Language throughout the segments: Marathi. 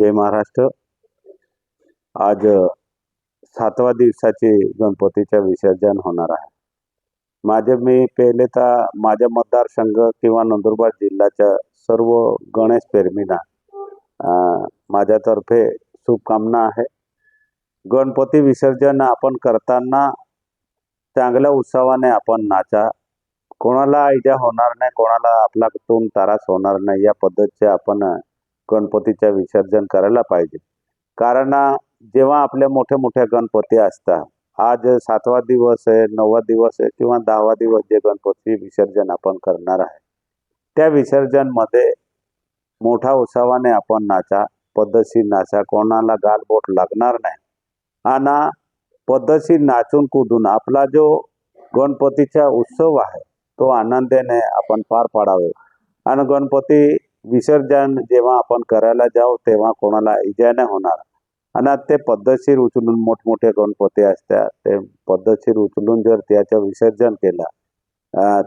जय महाराष्ट्र. आज सातवा दिवसाचे गणपतीचे विसर्जन होणार आहे. माझे मी पहिले तर माझ्या मतदारसंघ किंवा नंदुरबार जिल्ह्याच्या सर्व गणेश प्रेमींना माझ्यातर्फे शुभकामना आहे. गणपती विसर्जन आपण करताना चांगल्या उत्सवाने आपण नाचा. कोणाला इजा होणार नाही कोणाला आपला तोंड त्रास होणार नाही या पद्धतीचे आपण गणपतीचं विसर्जन करायला पाहिजे. कारण जेव्हा आपल्या मोठे मोठे गणपती असतात आज सातवा दिवस आहे नववा दिवस आहे किंवा दहावा दिवस जे गणपती विसर्जन आपण करणार आहे त्या विसर्जनमध्ये मोठा उत्सवाने आपण नाचा पद्धतशीर नाचा कोणाला गालबोट लागणार नाही. आणि पद्धतशीर नाचून कुदून आपला जो गणपतीचा उत्सव आहे तो आनंदाने आपण पार पाडावे. आणि गणपती विसर्जन जेव्हा आपण करायला जाऊ तेव्हा कोणाला इजा नाही होणार. आणि ते पद्धतशीर उचलून मोठमोठे गणपती असतात ते पद्धतशीर उचलून जर त्याचं विसर्जन केलं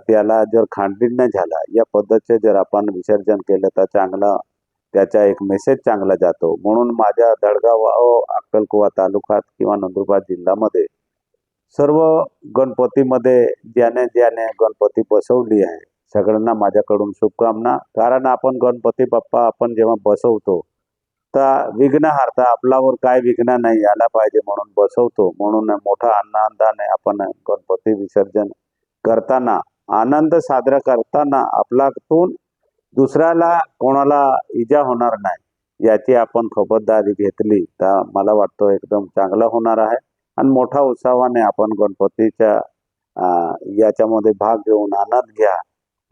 त्याला जर खांडीण नाही झाला या पद्धतीचे जर आपण विसर्जन केलं तर चांगला त्याचा एक मेसेज चांगला जातो. म्हणून माझ्या दडगाव अक्कलकुवा तालुक्यात किंवा नंदुरबार जिल्ह्यामध्ये सर्व गणपतीमध्ये ज्याने ज्याने गणपती बसवली आहे सगळ्यांना माझ्याकडून शुभकामना. कारण आपण गणपती बाप्पा आपण जेव्हा बसवतो तर विघ्न हारता आपल्यावर काय विघ्न नाही यायला पाहिजे म्हणून बसवतो. म्हणून मोठा आनंदाने आपण गणपती विसर्जन करताना आनंद साजरा करताना आपल्यातून दुसऱ्याला कोणाला इजा होणार नाही याची आपण खबरदारी घेतली. तर मला वाटतं एकदम चांगलं होणार आहे. आणि मोठा उत्सवाने आपण गणपतीच्या याच्यामध्ये भाग घेऊन आनंद घ्या.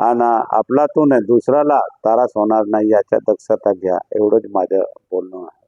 आणि आपलातून दुसऱ्याला त्रास होणार नाही याच्या दक्षता घ्या एवढंच माझं बोलणं आहे.